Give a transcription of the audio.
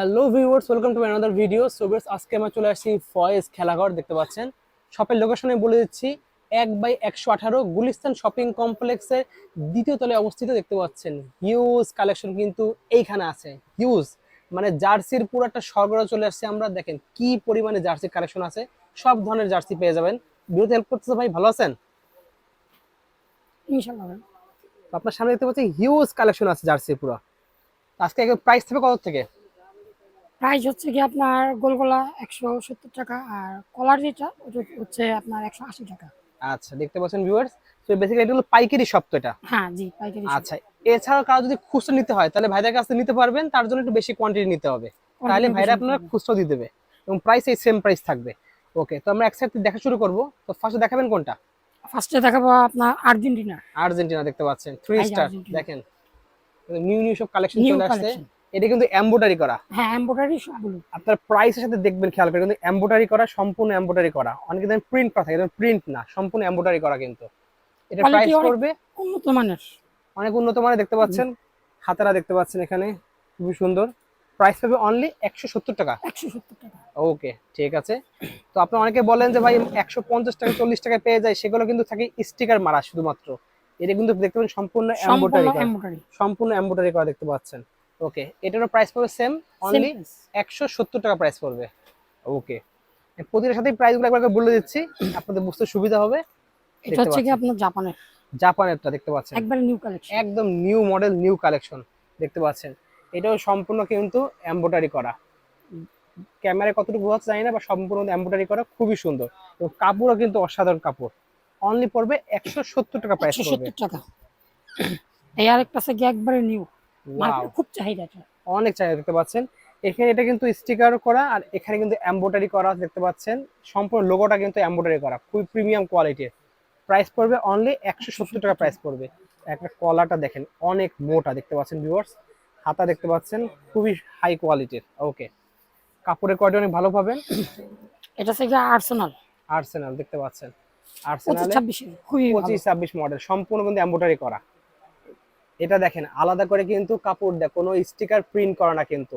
Hello viewers welcome to another video so viewers আজকে আমরা চলে আসছি ফয়েজ খেলাঘর দেখতে পাচ্ছেন? শপের লোকেশনে বলে দিচ্ছি এক বাই একশো আঠারো গুলিস্তান শপিং কমপ্লেক্সের দ্বিতীয় তলায় অবস্থিত দেখতে পাচ্ছেন। হিউজ কালেকশন কিন্তু এইখানে আছে। হিউজ মানে জার্সির পুরো একটা সরবরাহ চলে আসছে আমরা। দেখেন কি পরিমাণে জার্সির কালেকশন আছে। সব ধরনের জার্সি পেয়ে যাবেন। বিরুদ্ধে হেল্প করতেছে ভাই ভালো আছেন? আপনার সামনে দেখতে পাচ্ছি হিউজ কালেকশন আছে জার্সির পুরো। আজকে প্রাইস থাকবে কত থেকে? প্রাইস হচ্ছে কি আপনার গোলগোলা একশো সত্তর টাকা আর কলার যেটা ওটা হচ্ছে আপনার একশো আশি টাকা। আচ্ছা দেখতে পাচ্ছেন ভিউয়ার্স তো বেসিক্যালি এটা হলো পাইকারি শপ তো এটা? হ্যাঁ জি পাইকারি। আচ্ছা এছাড়াও কারও যদি খুচরো নিতে হয় তাহলে ভাইদের কাছে নিতে পারবেন তার জন্য একটু বেশি কোয়ান্টিটি নিতে হবে। তাহলে ভাইরা আপনারা খুচরো দিয়ে দেবে এবং প্রাইস এই সেম প্রাইস থাকবে। ওকে তো আমরা একসাথে দেখা শুরু করব। তো ফার্স্টে দেখাবেন কোনটা? ফার্স্টে দেখাবো আপনার আর্জেন্টিনা আর্জেন্টিনা দেখতে পাচ্ছেন। থ্রি স্টার দেখেন। নিউ নিউ সব কালেকশন চলে আসছে। এটা কিন্তু এমব্রয়ডারি করা। হ্যাঁ এমব্রয়ডারি সবগুলো। আপনার প্রাইসের সাথে দেখবেন খেয়াল করে কিন্তু এমব্রয়ডারি করা সম্পূর্ণ এমব্রয়ডারি করা। অনেকে দেখেন প্রিন্ট করা থাকে প্রিন্ট না সম্পূর্ণ এমব্রয়ডারি করা কিন্তু। এটা প্রাইস করবে। উন্নত মানের। অনেক উন্নত মানের দেখতে পাচ্ছেন। হাতারা দেখতে পাচ্ছেন এখানে খুবই সুন্দর। প্রাইস পাবে অনলি একশো সত্তর টাকা। একশো সত্তর টাকা। ওকে ঠিক আছে। তো আপনি অনেকে বলেন যে ভাই একশো পঞ্চাশ টাকা চল্লিশ টাকা পেয়ে যায় সেগুলো কিন্তু থাকে স্টিকার মারা শুধুমাত্র। এটা কিন্তু দেখতে পাচ্ছেন সম্পূর্ণ এমব্রয়ডারি সম্পূর্ণ করা। এমব্রয়ডারি সম্পূর্ণ এমব্রয়ডারি করা দেখতে পাচ্ছেন। ওকে এটারও প্রাইস পড়বে সেম অনলি একশো সত্তর টাকা প্রাইস পড়বে। ওকে প্রতিটার সাথে প্রাইসগুলো একবার করে বলে দিচ্ছি আপনাদের বুঝতে সুবিধা হবে। এটা হচ্ছে কি। আপনার জাপানের। জাপানেরটা দেখতে পাচ্ছেন। একবারে নিউ কালেকশন একদম নিউ মডেল নিউ কালেকশন দেখতে পাচ্ছেন। এটাও সম্পূর্ণ কিন্তু এমব্রয়ডারি করা। ক্যামেরায় কতটুকু বোঝা জানি না বা সম্পূর্ণ এমব্রয়ডারি করা খুবই সুন্দর। এবং কাপড়ও কিন্তু অসাধারণ কাপড়। অনলি পড়বে একশো সত্তর টাকা প্রাইস পড়বে। সত্তর টাকা। এই আরেকটা আছে কি একবারে নিউ মার্কেটে খুব চাহিদা অনেক চাহিদা দেখতে পাচ্ছেন। এখানে এটা কিন্তু স্টিকার করা আর এখানে কিন্তু এমব্রয়ডারি করা দেখতে পাচ্ছেন। সম্পূর্ণ লোগোটা কিন্তু এমব্রয়ডারি করা খুবই প্রিমিয়াম কোয়ালিটির প্রাইস পড়বে অনলি একশো সত্তর টাকা প্রাইস পড়বে। একটা কলাটা দেখেন অনেক মোটা দেখতে পাচ্ছেন ভিউয়ার্স হাতা দেখতে পাচ্ছেন খুবই হাই কোয়ালিটির ওকে কাপড়ের কোয়ালিটি অনেক ভালো পাবেন। এটা হচ্ছে কি আর্সেনাল আর্সেনাল দেখতে পাচ্ছেন। আর্সেনালে খুবই ভালো। পঁচিশ ছাব্বিশ মডেল সম্পূর্ণ কিন্তু এমব্রয়ডারি করা। এটা দেখেন আলাদা করে কিন্তু কাপড় দেয় কোনো স্টিকার প্রিন্ট করা না কিন্তু।